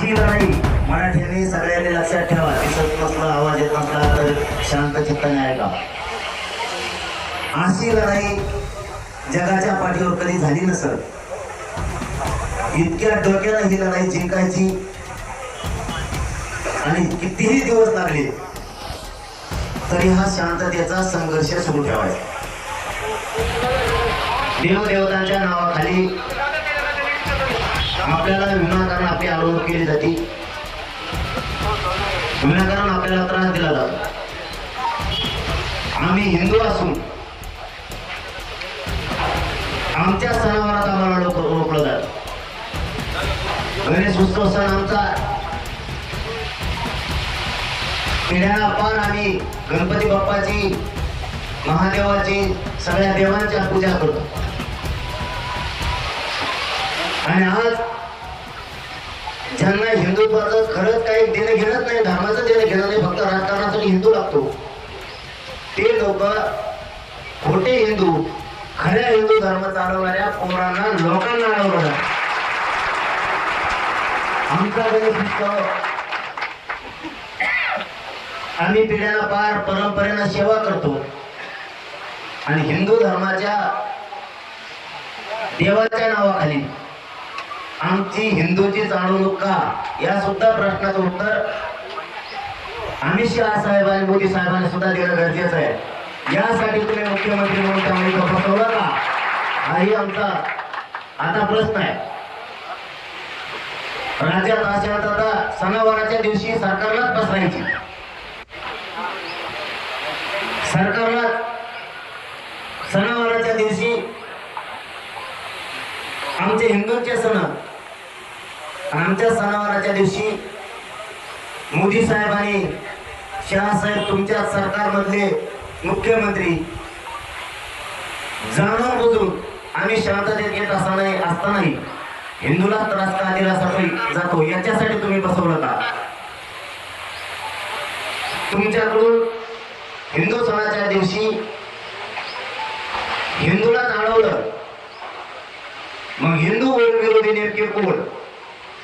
अशी लढाई मराठ्यांनी सगळ्यांनी लक्षात ठेवा. दिसत नसला आवाज येत नसला तर शांत चित्ताने ऐका अशी लढाई जगाच्या पाठीवर कधी झाली नसत. इतक्या डोक्यानं ही लढाई जिंकायची. आणि कितीही दिवस लागले तरी हा शांततेचा संघर्ष सुरू ठेवायचा. देवदेवतांच्या नावाखाली आपल्याला विनाकारण आपली अडवणूक केली जाते. विनाकारण आपल्याला त्रास दिला जातो. आम्ही हिंदू असून आमच्या सणावरात आम्हाला लोक रोखलं जात. गणेश उत्सव सण आमचा पिढ्याला पार आम्ही गणपती बाप्पाची महादेवाची सगळ्या देवांच्या पूजा करतो. आणि आज ज्यांना हिंदुत्वाचं खरंच काही देणं घेणंच नाही धर्माचं देणं घेणं नाही फक्त राजकारणासाठी हिंदू लागतो. ते लोक खोटे हिंदू खऱ्या हिंदू धर्म चालवणाऱ्या पोरांना लोकांना अडवणार आमचा आम्ही पिढ्याला पार परंपरेनं सेवा करतो. आणि हिंदू धर्माच्या देवाच्या नावाखाली आमची हिंदूची जाणवणूक का या सुद्धा प्रश्नाचं उत्तर अमित शहा साहेब आणि मोदी साहेबांनी सुद्धा देणं गरजेचं आहे. यासाठी तुम्ही मुख्यमंत्री म्हणून त्यामुळे फसवलं का हाही आमचा आता प्रश्न आहे. राज्यात आता सणावाराच्या दिवशी सरकारलाच बसवायची सरकारला सणावाराच्या दिवशी आमचे हिंदूंचे सण आमच्या सणावाराच्या दिवशी मोदी साहेब आणि शहासाहेब तुमच्या सरकारमधले मुख्यमंत्री जाणून बुजून आम्ही शांततेत येत असताना असतानाही हिंदूला त्रास का दिल्यासाठी जातो. याच्यासाठी तुम्ही बसवलं का? तुमच्याकडून हिंदू सणाच्या दिवशी हिंदूला अडवलं मग हिंदू विरोधी नेमके कोण?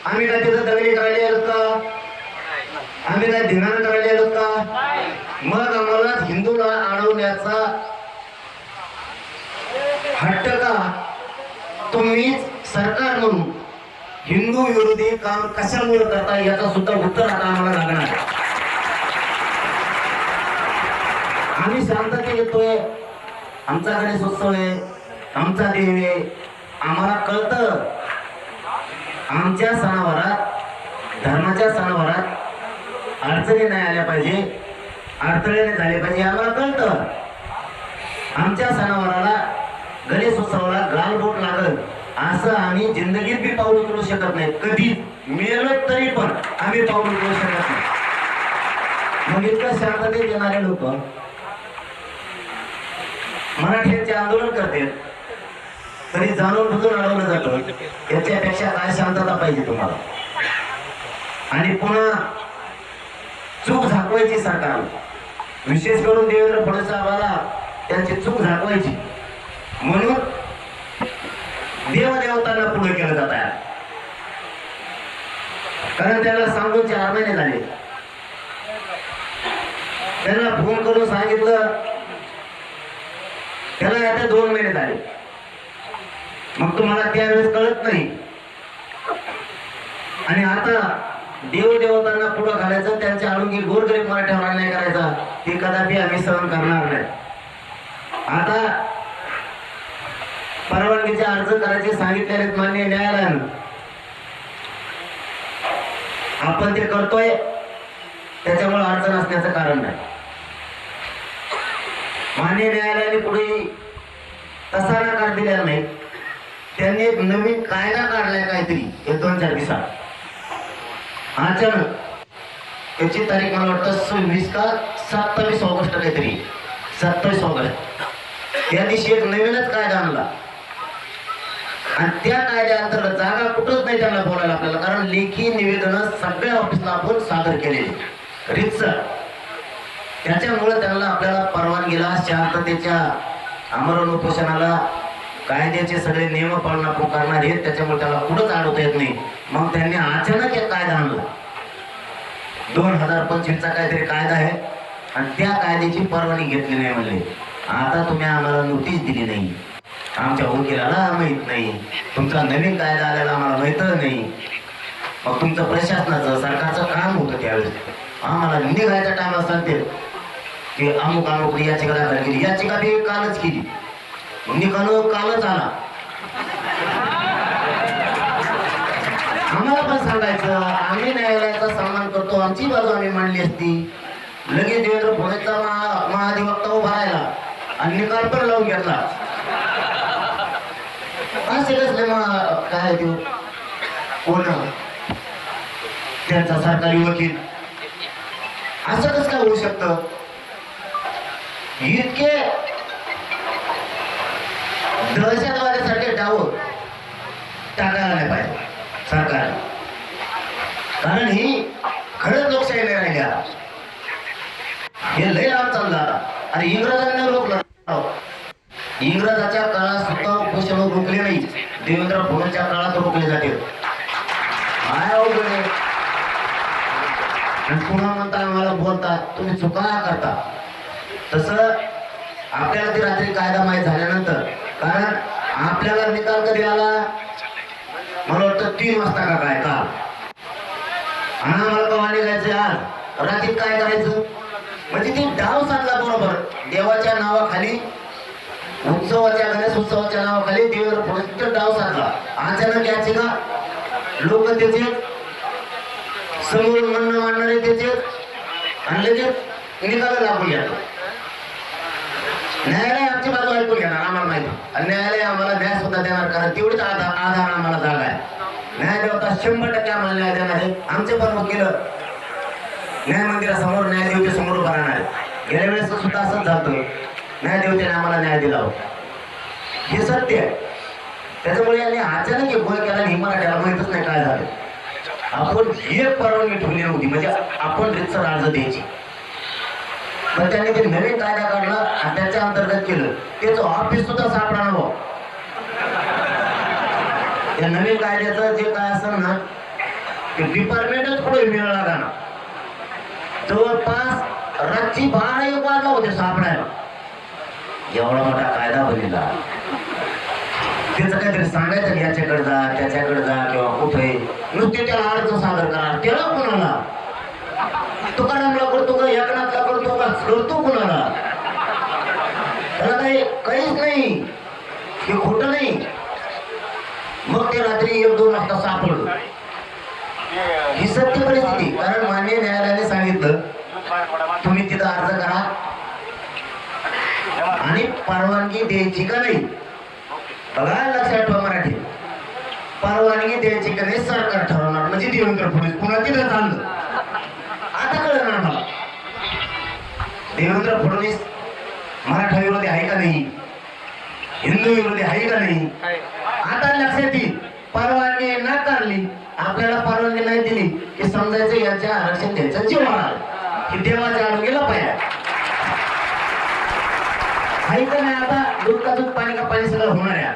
आम्ही काय तिथं दगडी करायला आलो का? आम्ही काय धिंगाणा करायला आलो का? मग आम्हाला हिंदूला अडवण्याचा हट्ट का? तुम्हीच सरकार म्हणून हिंदू विरोधी काम कशामुळे करता याचा सुद्धा उत्तर आता आम्हाला लागणार आम्ही शांतते येतोय. आमचा गणेश उत्सव आहे. आमचा देव आहे. आम्हाला कळतं. आमच्या सणावारात धर्माच्या सणावारात अडचणी नाही आल्या पाहिजे. अडथळे नाही झाले पाहिजे आम्हाला कळतं. आमच्या सणावाराला गणेश उत्सवाला गालबोट लागल. असं आम्ही जिंदगीत बी पाऊल उचलू शकत नाही. कधी मेलत तरी पण आम्ही पाऊल उचलू शकत नाही. मग इतकं शांततेत येणारे लोक मराठ्यांचे आंदोलन करतात. तरी जाणून बुजून अडवलं जातं. याच्यापेक्षा काय शांतता पाहिजे तुम्हाला? आणि पुन्हा चूक झाकवायची सरकार. विशेष करून देवेंद्र फडणवीस साहेबाला त्यांची चूक झाकवायची. म्हणून देवदेवतांना पुढे केलं जात आहे. कारण त्याला सांगून चार महिने झाले. त्यांना फोन करून सांगितलं त्याला आता दोन महिने झाले. मग तुम्हाला त्यावेळेस कळत नाही. आणि आता देव देवतांना पुढं घालायचं त्यांच्या आडून गोरगरीब मराठ्यावर अन्याय करायचा ते कदापि आम्ही सहन करणार नाही. आता परवानगीचे अर्ज करायचे सांगितलेले आहेत मान्य न्यायालयानं. आपण ते करतोय त्याच्यामुळे अडचण असण्याचं कारण नाही. मान्य न्यायालयाने पुढे तसा नकार दिलेला नाही. त्यांनी एक नवीन कायदा काढलाय काहीतरी एक दोन चार दिवसात. अचानक तारीख मला वाटतं सव्वीस का सत्तावीस ऑगस्ट काहीतरी. सत्तावीस ऑगस्ट. त्या दिवशी एक नवीनच कायदा आणला. आणि त्या कायद्याअंतर्गत जागा कुठंच नाही त्यांना बोलायला आपल्याला कारण लेखी निवेदन सगळ्या ऑफिसला आपण सादर केलेली रितसर. त्याच्यामुळे त्यांना आपल्याला परवानगीला शांततेच्या अमरण उपोषणाला कायद्याचे सगळे नियम पाळणा करणार आहेत त्याच्यामुळे त्याला कुठंच अडवता येत नाही. मग त्यांनी अचानक एक कायदा आणला. दोन हजार पंचवीसचा काहीतरी कायदा आहे आणि त्या कायद्याची परवानगी घेतली नाही म्हणले. आता तुम्ही आम्हाला नोटीस दिली नाही. आमच्या वकिलाला माहीत नाही. तुमचा नवीन कायदा आलेला आम्हाला माहीतच नाही. मग तुमचं प्रशासनाचं सरकारचं काम होतं त्यावेळेस. आम्हाला निघायचा टाइम सांगते की अमुक अमुक याचिका दाखल केली. याचिका बी कालच केली. निकाल कालच आला. आम्हाला पण सांगायचं आम्ही न्यायालयाचा सन्मान करतो आमची बाजू आम्ही मांडली असती. लगेच देवेंद्र फडणवीसचा महाधिवक्ता उभा राहिला आणि निकाल पण लावून घेतला. असे कसले मग काय देऊ कोण त्यांचा सरकारी वकील. असं कस काय होऊ शकत? इतके दहशतवाद्यासारखे डाव टाकायला नाही पाहिजे सरकार. कारण ही खरंच लोकशाही नाही राहिली आता हे लय लांब चाललं. आता आणि इंग्रजांना रोखलं. इंग्रजाच्या काळात सुद्धा उपोषण रोखले नाही. देवेंद्र फडणवीसच्या काळात रोखले जाते. काय हो आणि पुन्हा म्हणता आम्हाला बोलतात तुम्ही चुका करता. तसं आपल्याला ती रात्री कायदा माहीत झाल्यानंतर कारण आपल्याला निकाल कधी आला? मला वाटतं तीन वाजता का काय काल. आणि आम्हाला कवा निघायचं आज? रात्री काय करायचं? म्हणजे ती डाव साधला बरोबर. देवाच्या नावाखाली उत्सवाच्या गणेश उत्सवाच्या नावाखाली देवेंद्र फडणवीस डाव साधला अचानक याचे का? लोक त्याचे समोर म्हणणं मांडणारे त्याचे आणि लगेच निकाल लागून घ्या न्यायालय आमची ऐकून घेणार आम्हाला माहिती. आणि न्यायालय आम्हाला न्याय सुद्धा देणार कारण तेवढीच आधार आधार आम्हाला जागा आहे. न्याय देवता शंभर टक्के आम्हाला न्याय देणार आहे. आमचे पण वकील न्याय मंदिरासमोर न्यायदेवते समोर उभा राहणार गेल्या वेळेस सुद्धा असंच झालं न्यायदेवतेने आम्हाला न्याय दिला होता. हे सत्य आहे. त्याच्यामुळे यांनी अचानक एक गोळ केला आणि हे मराठ्याला माहितच नाही काय झालं. आपण एक परवानगी ठेवली नव्हती. म्हणजे आपण रितसर अर्ज द्यायची. पण त्यांनी ते नवीन कायदा काढला आणि त्याच्या अंतर्गत केलं. त्याचं ऑफिस सुद्धा सापडा नवं हो. त्या नवीन कायद्याचं जे काय असेल ना ते डिपार्टमेंटच पुढे मिळाला का ना. जवळपास रातची बारा एक वाजला होते सापडायला. एवढा मोठा कायदा बनलेला. त्याचं काहीतरी सांगायचं याच्याकडे जा त्याच्याकडे जा किंवा कुठे. नुसते त्याला अर्ज सादर करा. त्याला कोणाला? तुकारामला करतो कुणाला? त्याला काही काहीच नाही. हे खोट नाही. मग ते रात्री एक दोन वाजता सापडलं. ही सत्य परिस्थिती. कारण मान्य न्यायालयाने सांगितलं तुम्ही तिथं अर्ज करा. आणि परवानगी द्यायची का नाही? बघा लक्षात ठेवा मराठी. परवानगी द्यायची का नाही सरकार ठरवणार. म्हणजे देवेंद्र फडणवीस पुन्हा तिथं चाललं. देवेंद्र फडणवीस मराठा विरोधी आहे का नाही? हिंदू विरोधी आहे का नाही? आता लक्षात येईल परवानगी नाकारली आपल्याला परवानगी नाही दिली की समजायचं याच्या आरक्षण द्यायचं जीव आलं की देवाच्या आडू गेला पाहिजे आहे का नाही आता? दूध का दूध पाणी का पाणी सगळं होणार आहे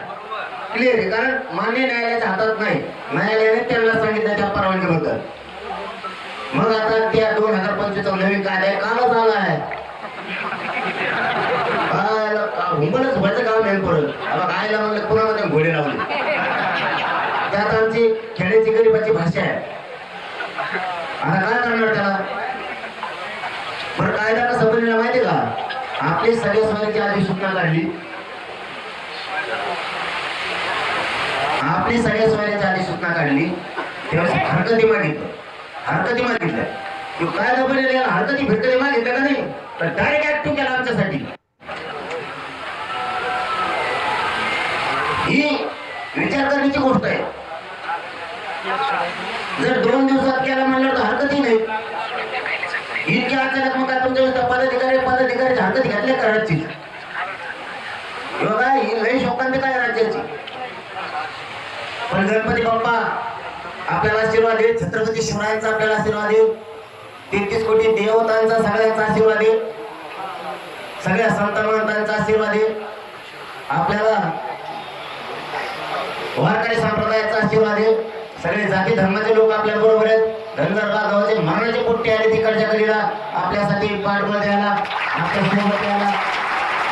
क्लिअर आहे कारण मान्य न्यायालयाच्या हातात नाही. न्यायालयाने त्यांना सांगितलं त्या परवानगीबद्दल. मग आता त्या दोन हजार पंचवीसचा नवीन कायदा कालच आला आहे आयला का- हुंबलच व्हायचं काम आता म्हणलं पुण्यामध्ये घोडे लावले? त्यात आमची खेड्याची गरीबाची भाषा आहे. आता काय करणार त्याला? बरं कायदा कसा बनलेला माहिती का? आपली सगळ्या स्वारीची आधी सूचना काढली. आपली सगळ्या स्वारीची आधी सूचना काढली. तेव्हा हरकती मागितलं. हरकती मागितलं. तो कायदा बनलेला हरकती भेटले मागितलं का नाही? तर डायरेक्ट ऍक्टिंग केला आमच्यासाठी ही विचार करण्याची गोष्ट आहे. जर दोन दिवसात केला म्हणलं तर हरकतही नाही. इतक्या अचानक मग काय तुमच्या पदाधिकारी पदाधिकारीच्या हरकत घेतल्या करायची बघा ही लय शोकांत काय राज्याची? पण गणपती बाप्पा आपल्याला आशीर्वाद देत छत्रपती शिवरायांचा आपल्याला आशीर्वाद देत तेहतीस कोटी देवतांचा सगळ्यांचा आशीर्वाद दे. सगळ्या संत महंतांचा आशीर्वाद दे. आपल्याला वारकरी संप्रदायाचा आशीर्वाद आहे सगळे जाती धर्माचे लोक आपल्या बरोबर आहेत. धनगरबा गावाचे मरणाचे पोट्टे आले तिकडच्या गलीला. आपल्यासाठी पाठबळ द्यायला आपल्यासोबत द्यायला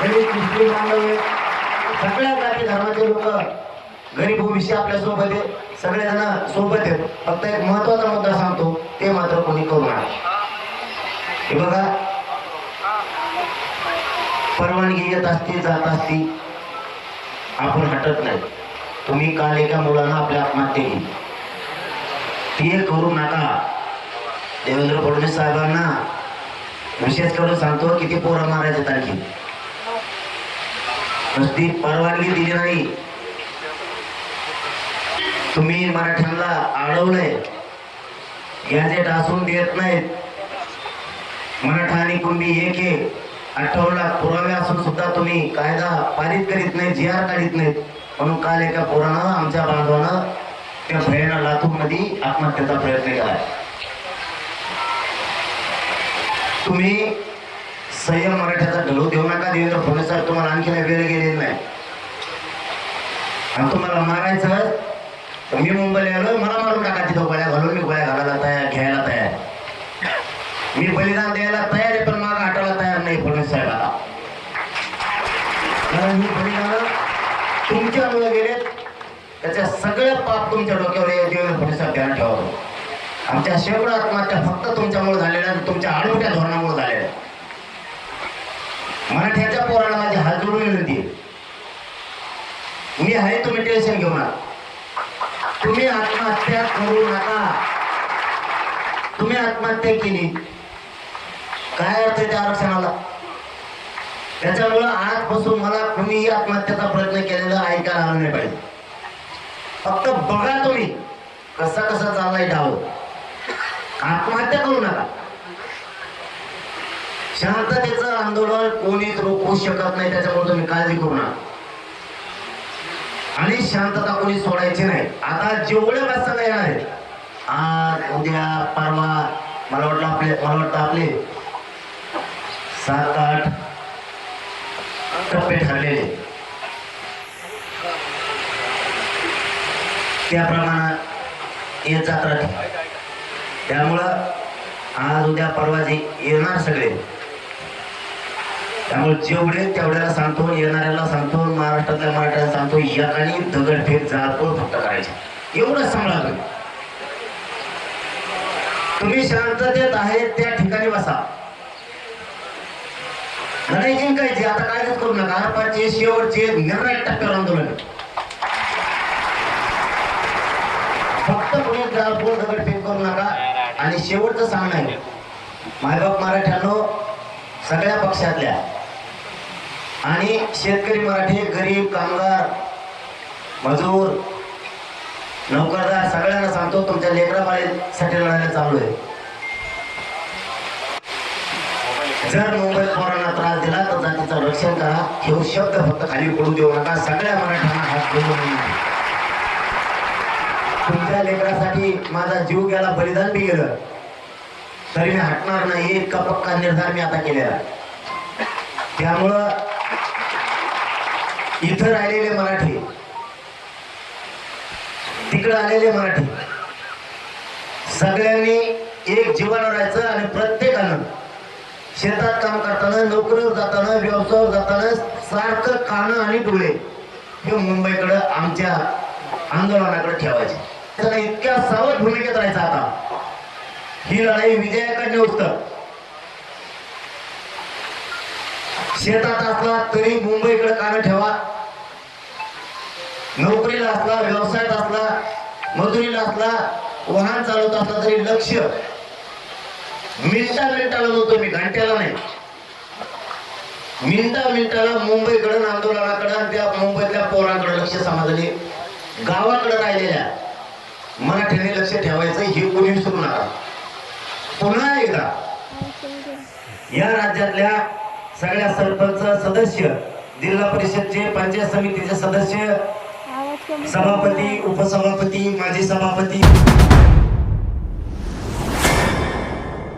गरीब मुस्लिम बांधव सगळ्या जाती धर्माचे लोक गरीब भविष्य आपल्यासोबत आहे सगळेजण सोबत आहेत. फक्त एक महत्त्वाचा मुद्दा सांगतो ते मात्र कोणी करू नका. हे बघा. परवानगी येत असती जात असती आपण हटत नाही. तुम्ही काल एका मुलानं आपल्या आत्महत्या केली ते करू नका. देवेंद्र फडणवीस साहेबांना विशेष करून सांगतो किती पोरं मारायचं तारखे नुसती परवानगी दिली नाही. तुम्ही मराठ्यांना अडवलंय गॅजेट असून देत नाहीत. मराठा आणि कुंभी एक आठवडा पुरावे असून सुद्धा तुम्ही कायदा पारित करीत नाही जी आर काढीत नाहीत. म्हणून काल एका पोरानं आमच्या बांधवानं त्या भयाना लातूरमध्ये आत्महत्येचा प्रयत्न केला तुम्ही संयम मराठ्याचा ढळू देऊ नका देवेंद्र फडणवीस साहेब तुम्हाला आणखी वेळ गेलेली नाही. आणि तुम्हाला मारायचं मी मुंबईला आलो मला मारून टाका तिथं गोळ्या घालून मी गोळ्या घालायला तयार घ्यायला तयार. मी बलिदान द्यायला तयार आहे पण मागा हटायला तयार नाही फडणवीस साहेबाला कारण ही बलिदान तुमच्यामुळे गेलेत त्याच्या सगळं पाप तुमच्या डोक्यावर आहे, देवेंद्र फडणवीस ध्यान ठेवा. आमच्या शेकडो आत्महत्या फक्त तुमच्यामुळे झालेल्या आणि तुमच्या आडमोठ्या धोरणामुळे झालेल्या मराठ्याच्या पोराला माझी हात जोडून विनंती आहे. मी आहे तुम्ही टेन्शन घेऊ नका. तुम्ही आत्महत्या करू नका. तुम्ही आत्महत्या केली. काय अर्थ आहे त्या आरक्षणाला? त्याच्यामुळं आजपासून मला कुणीही आत्महत्याचा प्रयत्न केलेला ऐकायला आलं नाही पाहिजे. फक्त बघा तुम्ही कसा कसा चाललाय डाव. आत्महत्या करू नका. शांततेचं आंदोलन कोणीच रोखू शकत नाही त्याच्यामुळे तुम्ही काळजी करू नका. आणि शांतता कोणी सोडायची नाही. आता जेवढे प्रसंग येणार आहेत आज उद्या परवा मला वाटलं आपले मला वाटतं आपले सात आठ टप्पे ठरलेले. त्याप्रमाणे येत जात राहते त्यामुळं आज उद्या परवा जे येणार सगळे. त्यामुळे जेवढे तेवढ्याला सांगतो येणाऱ्याला सांगतो महाराष्ट्रातल्या मराठ्याला सांगतो याकानी दगडफेक जाळपोळ फक्त करायचे. एवढंच सांभाळा तुम्ही. शांततेत आहे त्या ठिकाणी बसा. लढाई जिंकायची आता कायच करू नका. आरपारचे शेवटचे निर्णायक टप्प्यावर आंदोलन आहे. फक्त कोणी जाळपोळ दगडफेक करू नका. आणि शेवटचं सांगणं आहे. मायबाप मराठ्यांनो सगळ्या पक्षातल्या आणि शेतकरी मराठी गरीब कामगार मजूर नोकरदार सगळ्यांना सांगतो तुमच्या लेकराबाळीसाठी लढायला चालू आहे. जर मुंबईत पोरांना त्रास दिला तर जातीचं रक्षण करा. हे शब्द फक्त खाली पडू देऊ नका. सगळ्या मराठ्यांना हात जोडून माझ्या लेकरासाठी माझा जीव गेला बलिदान बी गेलं. तरी मी हटणार नाही इतका पक्का निर्धार मी आता केलेला. त्यामुळं इथं राहिलेले मराठी तिकडे आलेले मराठी सगळ्यांनी एक जीवन राहायचं आणि प्रत्येकानं शेतात काम करताना नोकरीवर जाताना व्यवसायावर जाताना सारखं कानं आणि डोळे हे मुंबईकडं आमच्या आंदोलनाकडे ठेवायचे. त्याला इतक्या सावध भूमिकेत राहायचा आता. ही लढाई विजयाकडे होत शेतात असला तरी मुंबईकडे कान ठेवा. नोकरीला असला व्यवसायात असला मजुरीला असला वाहन चालवत असला तरी लक्ष. मिनटा मिनिटाला नव्हतो मी घंट्याला नाही. मिनटा मिनिटाला मुंबईकडे आंदोलनाकडे आणि त्या मुंबईतल्या पोरांकडे लक्ष समाजले गावाकडे राहिलेल्या लक्ष ठेवायचं हे कोणी विसरू नका. पुन्हा एकदा. या राज्यातल्या सगळ्या सरपंच सदस्य जिल्हा परिषदचे पंचायत समितीचे सदस्य सभापती उपसभापती माजी सभापती.